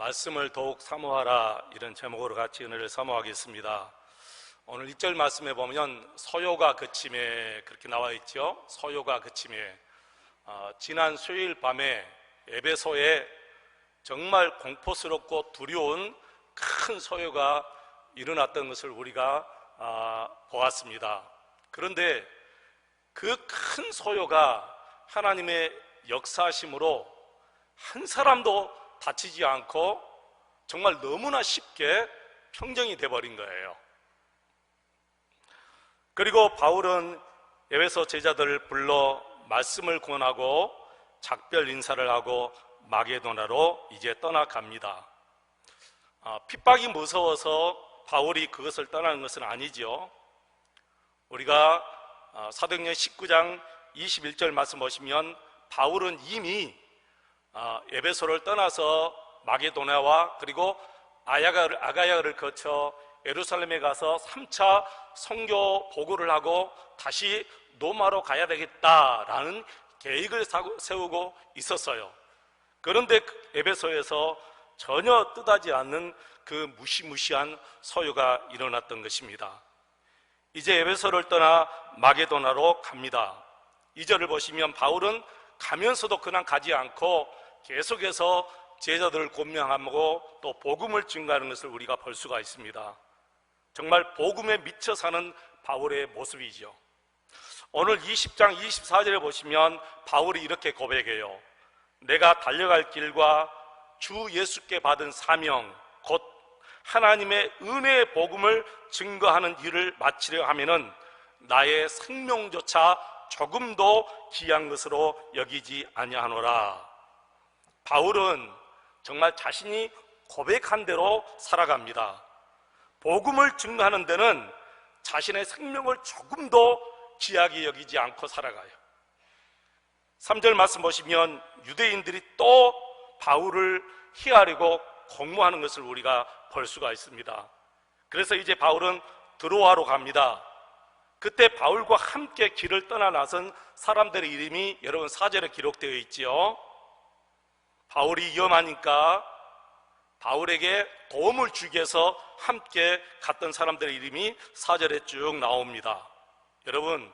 말씀을 더욱 사모하라 이런 제목으로 같이 은혜를 사모하겠습니다. 오늘 1절 말씀에 보면 서요가 그침에 그렇게 나와 있죠. 서요가 그침에 어, 지난 수요일 밤에 에베소에 정말 공포스럽고 두려운 큰 서요가 일어났던 것을 우리가 아, 보았습니다. 그런데 그큰 소요가 하나님의 역사심으로 한 사람도 다치지 않고 정말 너무나 쉽게 평정이 돼버린 거예요. 그리고 바울은 에베소 제자들을 불러 말씀을 권하고 작별 인사를 하고 마게도나로 이제 떠나갑니다. 아, 핍박이 무서워서 바울이 그것을 떠나는 것은 아니지요. 우리가 아, 사도행전 19장 21절 말씀 보시면 바울은 이미 아, 에베소를 떠나서 마게도나와 그리고 아야가를, 아가야를 거쳐 예루살렘에 가서 3차 성교 보고를 하고 다시 노마로 가야 되겠다라는 계획을 세우고 있었어요. 그런데 그 에베소에서 전혀 뜻하지 않는 그 무시무시한 서유가 일어났던 것입니다. 이제 에베소를 떠나 마게도나로 갑니다. 이절을 보시면 바울은 가면서도 그냥 가지 않고 계속해서 제자들을 권명하고 또 복음을 증가하는 것을 우리가 볼 수가 있습니다. 정말 복음에 미쳐 사는 바울의 모습이죠. 오늘 20장 24절에 보시면 바울이 이렇게 고백해요. 내가 달려갈 길과 주 예수께 받은 사명, 곧 하나님의 은혜의 복음을 증거하는 일을 마치려 하면은 나의 생명조차 조금도 귀한 것으로 여기지 아니하노라. 바울은 정말 자신이 고백한 대로 살아갑니다. 복음을 증거하는 데는 자신의 생명을 조금도 귀하게 여기지 않고 살아가요. 3절 말씀 보시면 유대인들이 또 바울을 희하려고 공모하는 것을 우리가 볼 수가 있습니다. 그래서 이제 바울은 드로아로 갑니다. 그때 바울과 함께 길을 떠나 나선 사람들의 이름이 여러분 사절에 기록되어 있지요. 바울이 위험하니까 바울에게 도움을 주기 위해서 함께 갔던 사람들의 이름이 사절에 쭉 나옵니다. 여러분,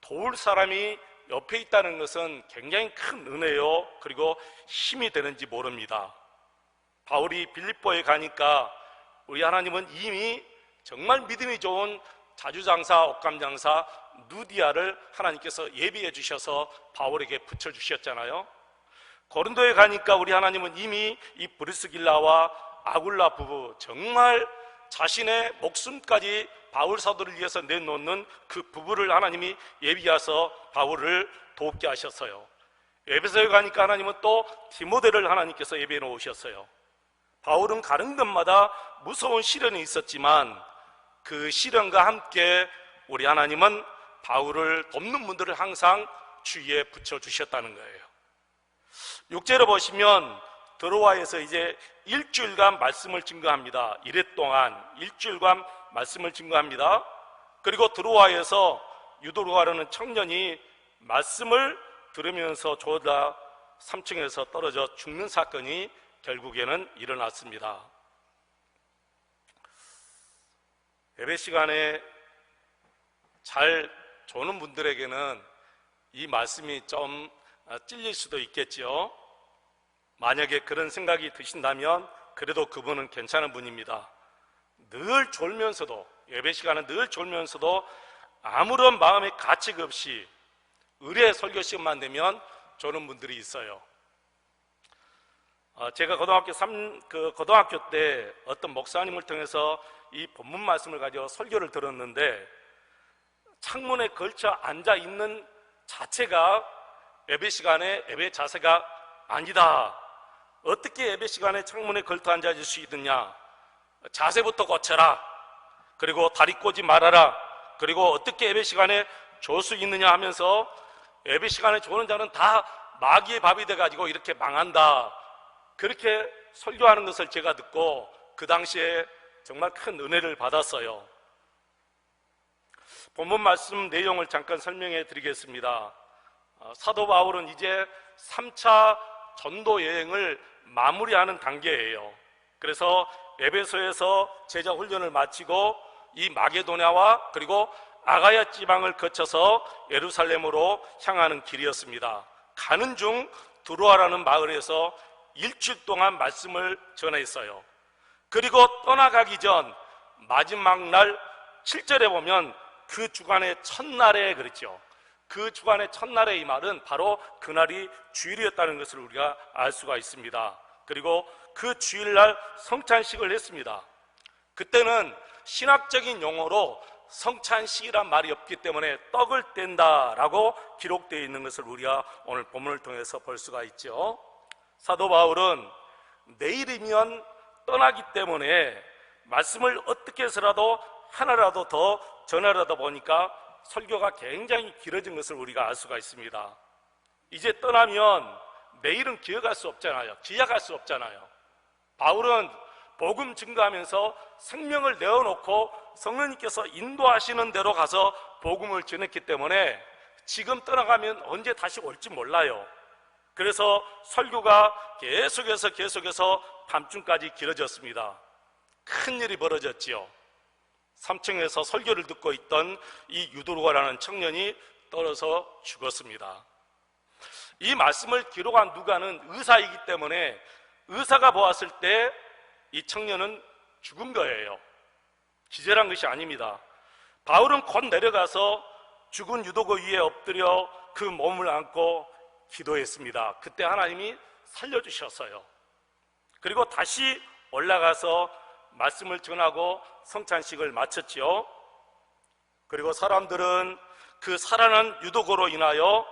도울 사람이 옆에 있다는 것은 굉장히 큰 은혜요. 그리고 힘이 되는지 모릅니다. 바울이 빌립보에 가니까 우리 하나님은 이미 정말 믿음이 좋은 자주장사, 옥감장사 누디아를 하나님께서 예비해 주셔서 바울에게 붙여주셨잖아요. 고린도에 가니까 우리 하나님은 이미 이 브리스길라와 아굴라 부부 정말 자신의 목숨까지 바울 사도를 위해서 내놓는 그 부부를 하나님이 예비하서 바울을 돕게 하셨어요. 에베소에 가니까 하나님은 또 디모데를 하나님께서 예비해 놓으셨어요. 바울은 가는 곳마다 무서운 시련이 있었지만 그 시련과 함께 우리 하나님은 바울을 돕는 분들을 항상 주위에 붙여 주셨다는 거예요. 육제로 보시면 드로아에서 이제 일주일간 말씀을 증거합니다. 이래 동안 일주일간 말씀을 증거합니다. 그리고 드로아에서 유도로가라는 청년이 말씀을 들으면서 조다 3층에서 떨어져 죽는 사건이 결국에는 일어났습니다. 예배 시간에 잘 조는 분들에게는 이 말씀이 좀 찔릴 수도 있겠지요. 만약에 그런 생각이 드신다면 그래도 그분은 괜찮은 분입니다. 늘 졸면서도 예배 시간은 늘 졸면서도 아무런 마음의 가책 없이 의뢰 설교 시간만 되면 조는 분들이 있어요. 어, 제가 고등학교 3, 그 고등학교 때 어떤 목사님을 통해서 이 본문 말씀을 가지고 설교를 들었는데 창문에 걸쳐 앉아 있는 자체가 예배 시간에 예배 자세가 아니다. 어떻게 예배 시간에 창문에 걸터 앉아 있을 수 있느냐? 자세부터 고쳐라. 그리고 다리 꼬지 말아라. 그리고 어떻게 예배 시간에 줄수 있느냐 하면서 예배 시간에 조는 자는 다 마귀의 밥이 돼가지고 이렇게 망한다. 그렇게 설교하는 것을 제가 듣고 그 당시에 정말 큰 은혜를 받았어요. 본문 말씀 내용을 잠깐 설명해 드리겠습니다. 어, 사도 바울은 이제 3차 전도 여행을 마무리하는 단계예요. 그래서 에베소에서 제자 훈련을 마치고 이 마게도냐와 그리고 아가야 지방을 거쳐서 예루살렘으로 향하는 길이었습니다. 가는 중 두로아라는 마을에서 일주일 동안 말씀을 전했어요. 그리고 떠나가기 전 마지막 날 7절에 보면 그 주간의 첫날에 그랬죠. 그 주간의 첫날에 이 말은 바로 그날이 주일이었다는 것을 우리가 알 수가 있습니다. 그리고 그 주일날 성찬식을 했습니다. 그때는 신학적인 용어로 성찬식이란 말이 없기 때문에 떡을 뗀다라고 기록되어 있는 것을 우리가 오늘 본문을 통해서 볼 수가 있죠. 사도 바울은 내일이면 떠나기 때문에 말씀을 어떻게 해서라도 하나라도 더 전하려다 보니까 설교가 굉장히 길어진 것을 우리가 알 수가 있습니다. 이제 떠나면 내일은 기억할 수 없잖아요. 기약할 수 없잖아요. 바울은 복음 증거하면서 생명을 내어놓고 성령님께서 인도하시는 대로 가서 복음을 전했기 때문에 지금 떠나가면 언제 다시 올지 몰라요. 그래서 설교가 계속해서 계속해서 밤중까지 길어졌습니다. 큰 일이 벌어졌지요. 3층에서 설교를 듣고 있던 이 유도로가라는 청년이 떨어져 죽었습니다. 이 말씀을 기록한 누가는 의사이기 때문에 의사가 보았을 때 이 청년은 죽은 거예요. 기절한 것이 아닙니다. 바울은 곧 내려가서 죽은 유도고 위에 엎드려 그 몸을 안고 기도했습니다. 그때 하나님이 살려주셨어요. 그리고 다시 올라가서 말씀을 전하고 성찬식을 마쳤지요. 그리고 사람들은 그 살아난 유도고로 인하여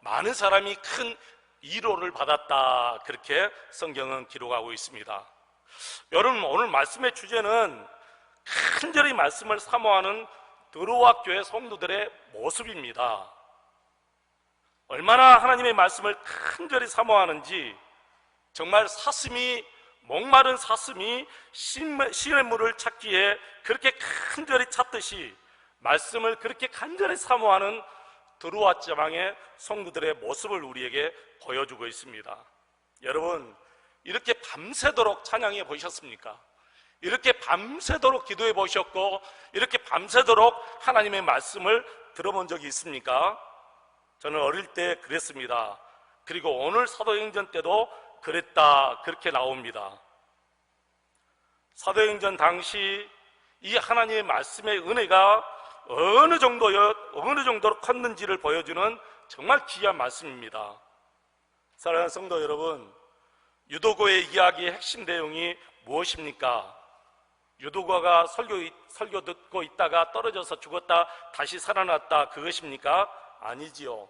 많은 사람이 큰 위로를 받았다. 그렇게 성경은 기록하고 있습니다. 여러분, 오늘 말씀의 주제는 간절히 말씀을 사모하는 드로와 교회 성도들의 모습입니다. 얼마나 하나님의 말씀을 간절히 사모하는지 정말 사슴이 목마른 사슴이 신의 물을 찾기에 그렇게 간절히 찾듯이 말씀을 그렇게 간절히 사모하는 드루와 지방의 성도들의 모습을 우리에게 보여주고 있습니다. 여러분, 이렇게 밤새도록 찬양해 보셨습니까? 이렇게 밤새도록 기도해 보셨고, 이렇게 밤새도록 하나님의 말씀을 들어본 적이 있습니까? 저는 어릴 때 그랬습니다. 그리고 오늘 사도행전 때도 그랬다. 그렇게 나옵니다. 사도행전 당시 이 하나님의 말씀의 은혜가 어느 정도여, 어느 정도로 컸는지를 보여주는 정말 귀한 말씀입니다. 사랑하는 성도 여러분, 유도고의 이야기의 핵심 내용이 무엇입니까? 유도가가 설교, 설교 듣고 있다가 떨어져서 죽었다, 다시 살아났다, 그것입니까? 아니지요.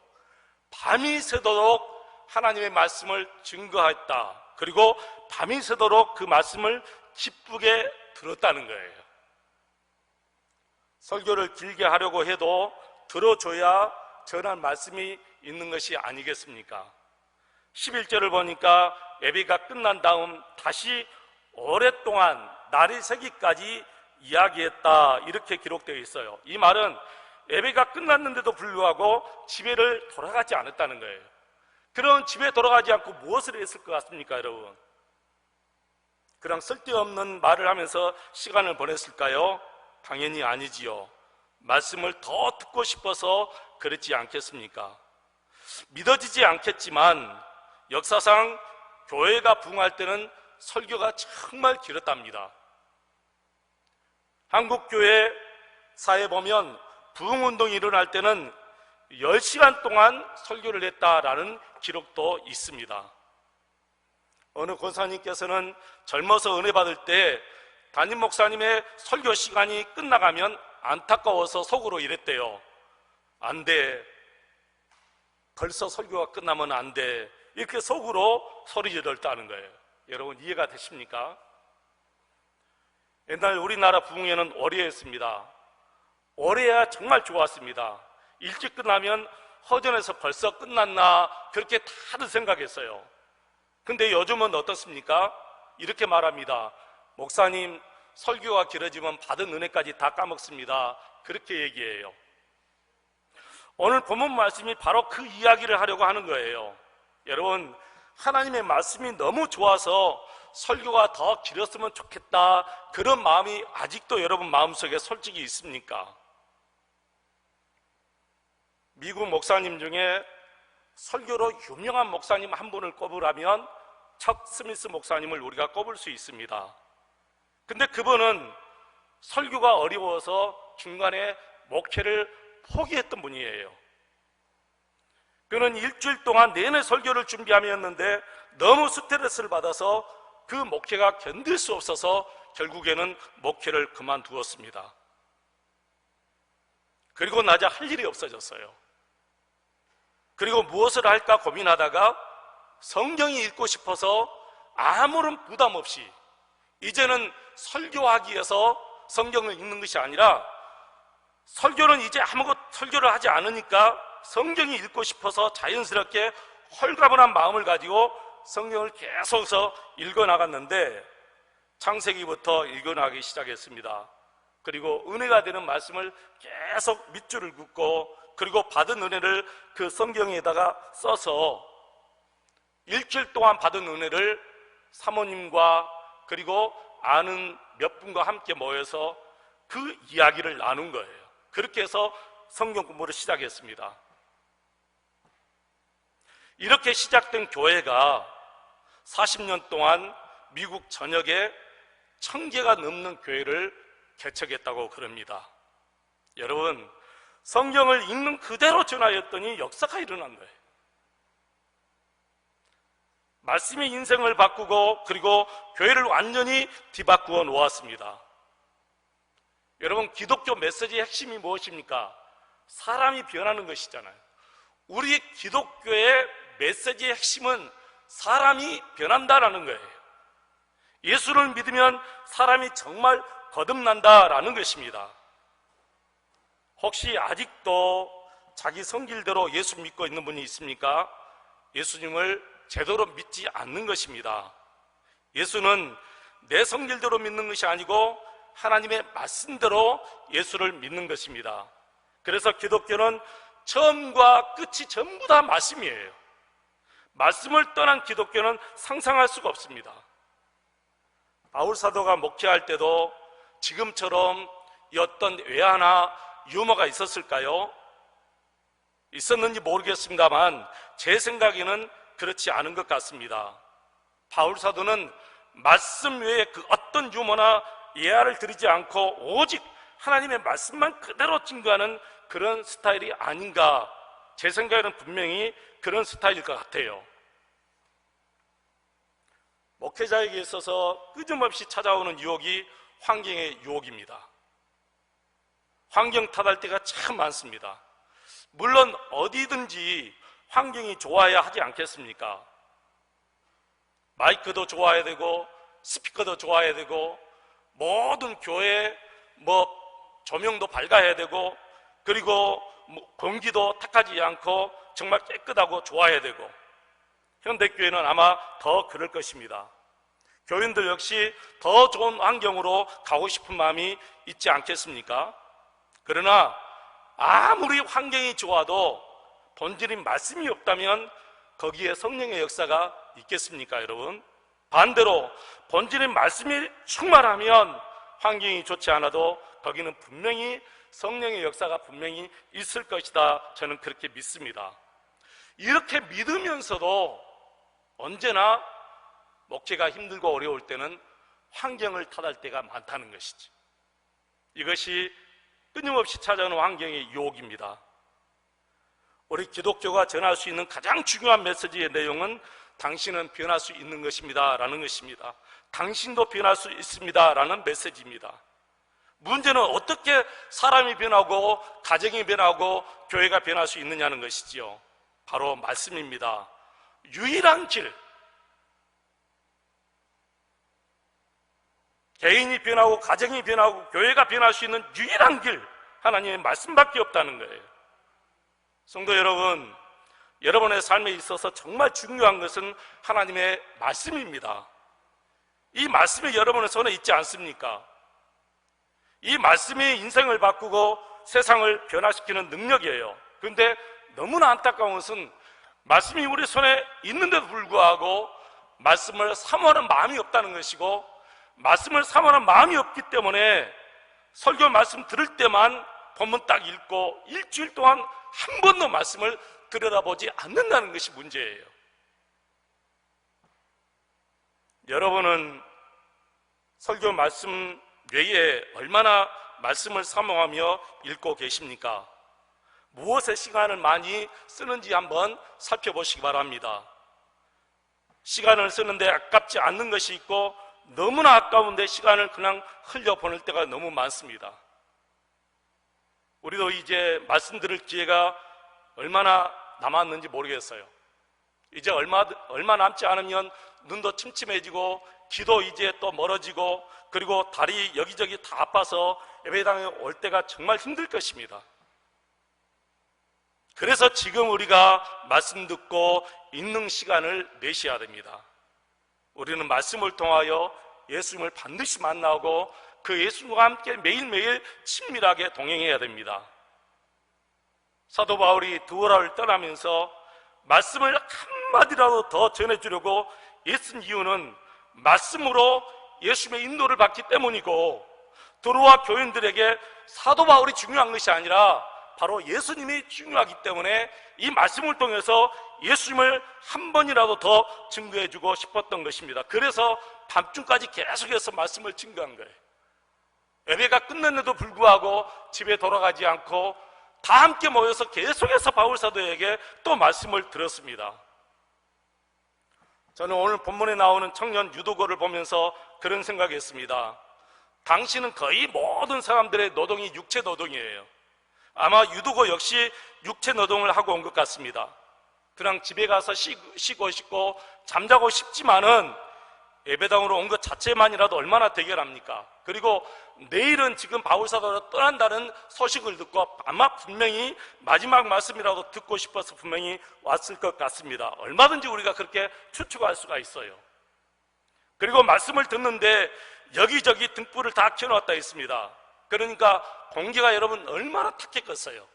밤이 새도록 하나님의 말씀을 증거했다. 그리고 밤이 새도록 그 말씀을 기쁘게 들었다는 거예요. 설교를 길게 하려고 해도 들어줘야 전한 말씀이 있는 것이 아니겠습니까? 11절을 보니까 예배가 끝난 다음 다시 오랫동안 날이 새기까지 이야기했다. 이렇게 기록되어 있어요. 이 말은 예배가 끝났는데도 불구하고 집에를 돌아가지 않았다는 거예요. 그런 집에 돌아가지 않고 무엇을 했을 것 같습니까, 여러분? 그냥 쓸데없는 말을 하면서 시간을 보냈을까요? 당연히 아니지요. 말씀을 더 듣고 싶어서 그랬지 않겠습니까? 믿어지지 않겠지만 역사상 교회가 부흥할 때는 설교가 정말 길었답니다. 한국교회 사에 보면 부흥운동이 일어날 때는 10시간 동안 설교를 했다라는 기록도 있습니다. 어느 권사님께서는 젊어서 은혜 받을 때 담임 목사님의 설교 시간이 끝나가면 안타까워서 속으로 이랬대요. 안 돼. 벌써 설교가 끝나면 안 돼. 이렇게 속으로 소리 지르다는 거예요. 여러분 이해가 되십니까? 옛날 우리나라 부흥회는 월요였습니다. 월요야 정말 좋았습니다. 일찍 끝나면 허전해서 벌써 끝났나 그렇게 다들 생각했어요. 근데 요즘은 어떻습니까? 이렇게 말합니다. 목사님 설교가 길어지면 받은 은혜까지 다 까먹습니다. 그렇게 얘기해요. 오늘 본문 말씀이 바로 그 이야기를 하려고 하는 거예요. 여러분 하나님의 말씀이 너무 좋아서 설교가 더 길었으면 좋겠다. 그런 마음이 아직도 여러분 마음속에 솔직히 있습니까? 미국 목사님 중에 설교로 유명한 목사님 한 분을 꼽으라면 척 스미스 목사님을 우리가 꼽을 수 있습니다. 근데 그분은 설교가 어려워서 중간에 목회를 포기했던 분이에요. 그는 일주일 동안 내내 설교를 준비하였는데 너무 스트레스를 받아서 그 목회가 견딜 수 없어서 결국에는 목회를 그만두었습니다. 그리고 낮에 할 일이 없어졌어요. 그리고 무엇을 할까 고민하다가 성경이 읽고 싶어서 아무런 부담 없이 이제는 설교하기 위해서 성경을 읽는 것이 아니라 설교는 이제 아무것도 설교를 하지 않으니까 성경이 읽고 싶어서 자연스럽게 헐가분한 마음을 가지고 성경을 계속해서 읽어 나갔는데 창세기부터 읽어 나가기 시작했습니다. 그리고 은혜가 되는 말씀을 계속 밑줄을 긋고 그리고 받은 은혜를 그 성경에다가 써서 일주일 동안 받은 은혜를 사모님과 그리고 아는 몇 분과 함께 모여서 그 이야기를 나눈 거예요. 그렇게 해서 성경 공부를 시작했습니다. 이렇게 시작된 교회가 40년 동안 미국 전역에 천 개가 넘는 교회를 개척했다고 그럽니다. 여러분, 성경을 읽는 그대로 전하였더니 역사가 일어난 거예요. 말씀이 인생을 바꾸고 그리고 교회를 완전히 뒤바꾸어 놓았습니다. 여러분, 기독교 메시지의 핵심이 무엇입니까? 사람이 변하는 것이잖아요. 우리 기독교의 메시지의 핵심은 사람이 변한다라는 거예요. 예수를 믿으면 사람이 정말 거듭난다라는 것입니다. 혹시 아직도 자기 성질대로 예수 믿고 있는 분이 있습니까? 예수님을 제대로 믿지 않는 것입니다. 예수는 내 성질대로 믿는 것이 아니고 하나님의 말씀대로 예수를 믿는 것입니다. 그래서 기독교는 처음과 끝이 전부 다 말씀이에요. 말씀을 떠난 기독교는 상상할 수가 없습니다. 바울 사도가 목회할 때도 지금처럼 어떤 외화나 유머가 있었을까요? 있었는지 모르겠습니다만 제 생각에는 그렇지 않은 것 같습니다. 바울 사도는 말씀 외에 그 어떤 유머나 예화를 드리지 않고 오직 하나님의 말씀만 그대로 증거하는 그런 스타일이 아닌가. 제 생각에는 분명히 그런 스타일일 것 같아요. 목회자에게 있어서 끊임없이 찾아오는 유혹이 환경의 유혹입니다. 환경 탓할 때가 참 많습니다. 물론 어디든지 환경이 좋아야 하지 않겠습니까? 마이크도 좋아야 되고 스피커도 좋아야 되고 모든 교회 뭐 조명도 밝아야 되고 그리고 뭐 공기도 탁하지 않고 정말 깨끗하고 좋아야 되고 현대 교회는 아마 더 그럴 것입니다. 교인들 역시 더 좋은 환경으로 가고 싶은 마음이 있지 않겠습니까? 그러나 아무리 환경이 좋아도 본질인 말씀이 없다면 거기에 성령의 역사가 있겠습니까, 여러분? 반대로 본질인 말씀이 충만하면 환경이 좋지 않아도 거기는 분명히 성령의 역사가 분명히 있을 것이다. 저는 그렇게 믿습니다. 이렇게 믿으면서도 언제나 목회가 힘들고 어려울 때는 환경을 탓할 때가 많다는 것이지. 이것이 끊임없이 찾아오는 환경의 유혹입니다. 우리 기독교가 전할 수 있는 가장 중요한 메시지의 내용은 당신은 변할 수 있는 것입니다. 라는 것입니다. 당신도 변할 수 있습니다. 라는 메시지입니다. 문제는 어떻게 사람이 변하고 가정이 변하고 교회가 변할 수 있느냐는 것이지요. 바로 말씀입니다. 유일한 길. 개인이 변하고 가정이 변하고 교회가 변할 수 있는 유일한 길. 하나님의 말씀밖에 없다는 거예요. 성도 여러분, 여러분의 삶에 있어서 정말 중요한 것은 하나님의 말씀입니다. 이 말씀이 여러분의 손에 있지 않습니까? 이 말씀이 인생을 바꾸고 세상을 변화시키는 능력이에요. 그런데 너무나 안타까운 것은 말씀이 우리 손에 있는데도 불구하고 말씀을 사모하는 마음이 없다는 것이고 말씀을 사모하는 마음이 없기 때문에 설교 말씀 들을 때만 본문 딱 읽고 일주일 동안 한 번도 말씀을 들여다보지 않는다는 것이 문제예요. 여러분은 설교 말씀 외에 얼마나 말씀을 사모하며 읽고 계십니까? 무엇에 시간을 많이 쓰는지 한번 살펴보시기 바랍니다. 시간을 쓰는데 아깝지 않는 것이 있고 너무나 아까운데 시간을 그냥 흘려보낼 때가 너무 많습니다. 우리도 이제 말씀 들을 기회가 얼마나 남았는지 모르겠어요. 이제 얼마, 얼마 남지 않으면 눈도 침침해지고 귀도 이제 또 멀어지고 그리고 다리 여기저기 다 아파서 예배당에 올 때가 정말 힘들 것입니다. 그래서 지금 우리가 말씀 듣고 있는 시간을 내셔야 됩니다. 우리는 말씀을 통하여 예수님을 반드시 만나고 그 예수님과 함께 매일매일 친밀하게 동행해야 됩니다. 사도 바울이 두어라를 떠나면서 말씀을 한마디라도 더 전해주려고 애쓴 이유는 말씀으로 예수님의 인도를 받기 때문이고 도로와 교인들에게 사도 바울이 중요한 것이 아니라 바로 예수님이 중요하기 때문에 이 말씀을 통해서 예수님을 한 번이라도 더 증거해 주고 싶었던 것입니다. 그래서 밤중까지 계속해서 말씀을 증거한 거예요. 예배가 끝났는데도 불구하고 집에 돌아가지 않고 다 함께 모여서 계속해서 바울 사도에게 또 말씀을 들었습니다. 저는 오늘 본문에 나오는 청년 유도거를 보면서 그런 생각했습니다. 당신은 거의 모든 사람들의 노동이 육체 노동이에요. 아마 유도거 역시 육체 노동을 하고 온 것 같습니다. 그냥 집에 가서 쉬고 싶고 잠자고 싶지만은 예배당으로 온 것 자체만이라도 얼마나 대결합니까? 그리고 내일은 지금 바울사도로 떠난다는 소식을 듣고 아마 분명히 마지막 말씀이라도 듣고 싶어서 분명히 왔을 것 같습니다. 얼마든지 우리가 그렇게 추측할 수가 있어요. 그리고 말씀을 듣는데 여기저기 등불을 다 켜놓았다 했습니다. 그러니까 공기가 여러분 얼마나 탁했겠어요.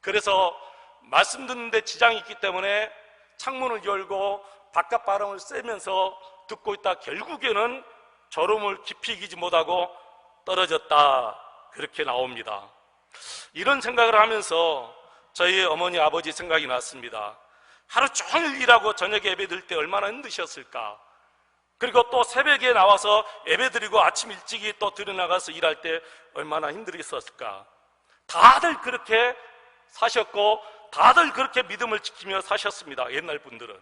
그래서 말씀 듣는데 지장이 있기 때문에 창문을 열고 바깥 바람을 쐬면서 듣고 있다 결국에는 졸음을 깊이 이기지 못하고 떨어졌다 그렇게 나옵니다. 이런 생각을 하면서 저희 어머니 아버지 생각이 났습니다. 하루 종일 일하고 저녁에 예배 드릴 때 얼마나 힘드셨을까? 그리고 또 새벽에 나와서 예배 드리고 아침 일찍이 또 들여나가서 일할 때 얼마나 힘들었을까? 다들 그렇게 사셨고 다들 그렇게 믿음을 지키며 사셨습니다. 옛날 분들은.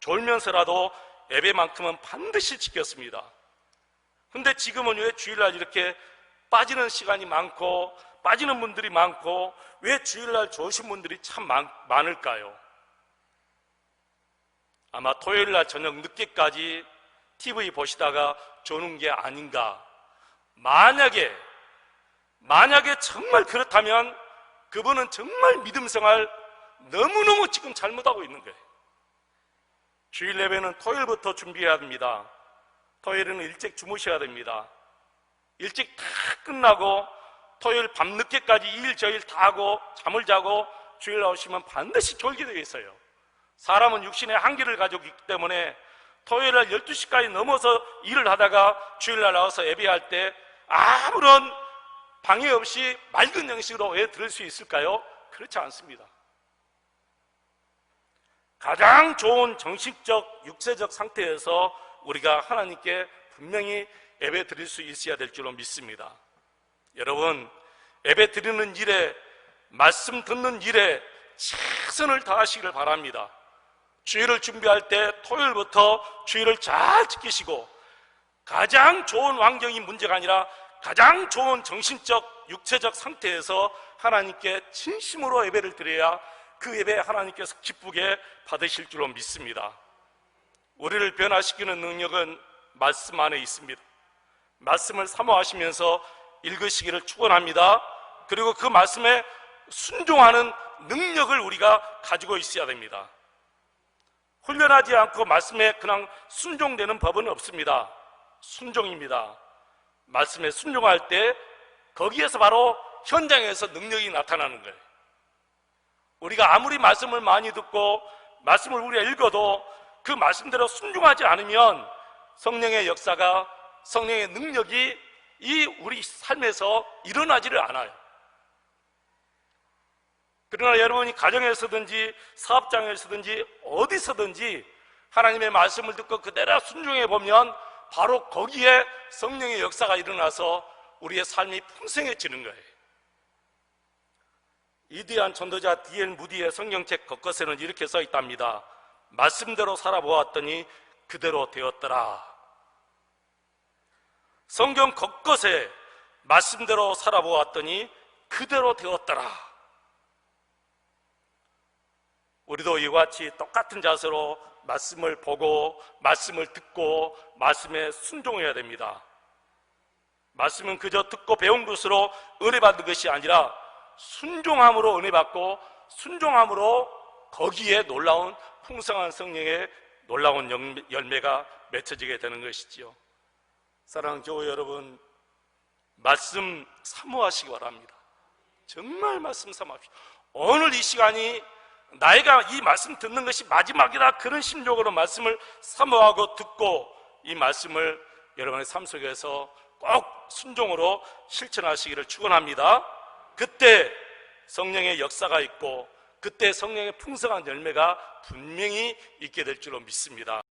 졸면서라도 예배만큼은 반드시 지켰습니다. 근데 지금은 왜 주일날 이렇게 빠지는 시간이 많고 빠지는 분들이 많고 왜 주일날 좋으신 분들이 참 많, 많을까요? 아마 토요일날 저녁 늦게까지 TV 보시다가 조는 게 아닌가. 만약에, 만약에 정말 그렇다면 그분은 정말 믿음 생활 너무너무 지금 잘못하고 있는 거예요. 주일 예배는 토요일부터 준비해야 됩니다. 토요일은 일찍 주무셔야 됩니다. 일찍 다 끝나고 토요일 밤늦게까지 일 저일 다 하고 잠을 자고 주일 나오시면 반드시 졸게 되어 있어요. 사람은 육신의 한계를 가지고 있기 때문에 토요일 날 12시까지 넘어서 일을 하다가 주일 날 나와서 예배할 때 아무런 방해 없이 맑은 양식으로 왜 들을 수 있을까요? 그렇지 않습니다. 가장 좋은 정신적, 육체적 상태에서 우리가 하나님께 분명히 예배 드릴 수 있어야 될 줄로 믿습니다. 여러분, 예배 드리는 일에, 말씀 듣는 일에 최선을 다하시기를 바랍니다. 주일을 준비할 때 토요일부터 주일을 잘 지키시고 가장 좋은 환경이 문제가 아니라 가장 좋은 정신적, 육체적 상태에서 하나님께 진심으로 예배를 드려야 그 예배 하나님께서 기쁘게 받으실 줄로 믿습니다. 우리를 변화시키는 능력은 말씀 안에 있습니다. 말씀을 사모하시면서 읽으시기를 축원합니다. 그리고 그 말씀에 순종하는 능력을 우리가 가지고 있어야 됩니다. 훈련하지 않고 말씀에 그냥 순종되는 법은 없습니다. 순종입니다. 말씀에 순종할 때 거기에서 바로 현장에서 능력이 나타나는 거예요. 우리가 아무리 말씀을 많이 듣고 말씀을 우리가 읽어도 그 말씀대로 순종하지 않으면 성령의 역사가 성령의 능력이 이 우리 삶에서 일어나지를 않아요. 그러나 여러분이 가정에서든지 사업장에서든지 어디서든지 하나님의 말씀을 듣고 그대로 순종해 보면 바로 거기에 성령의 역사가 일어나서 우리의 삶이 풍성해지는 거예요. 이디안 전도자 디엘 무디의 성경책 곳곳에는 이렇게 써 있답니다. 말씀대로 살아보았더니 그대로 되었더라. 성경 곳곳에 말씀대로 살아보았더니 그대로 되었더라. 우리도 이와 같이 똑같은 자세로 말씀을 보고 말씀을 듣고 말씀에 순종해야 됩니다. 말씀은 그저 듣고 배운 것으로 은혜 받는 것이 아니라 순종함으로 은혜 받고 순종함으로 거기에 놀라운 풍성한 성령의 놀라운 영- 열매가 맺혀지게 되는 것이지요. 사랑하는 교회 여러분, 말씀 사모하시기 바랍니다. 정말 말씀 사모합시다. 오늘 이 시간이 나이가 이 말씀 듣는 것이 마지막이다 그런 심정으로 말씀을 사모하고 듣고 이 말씀을 여러분의 삶 속에서 꼭 순종으로 실천하시기를 축원합니다. 그때 성령의 역사가 있고 그때 성령의 풍성한 열매가 분명히 있게 될 줄로 믿습니다.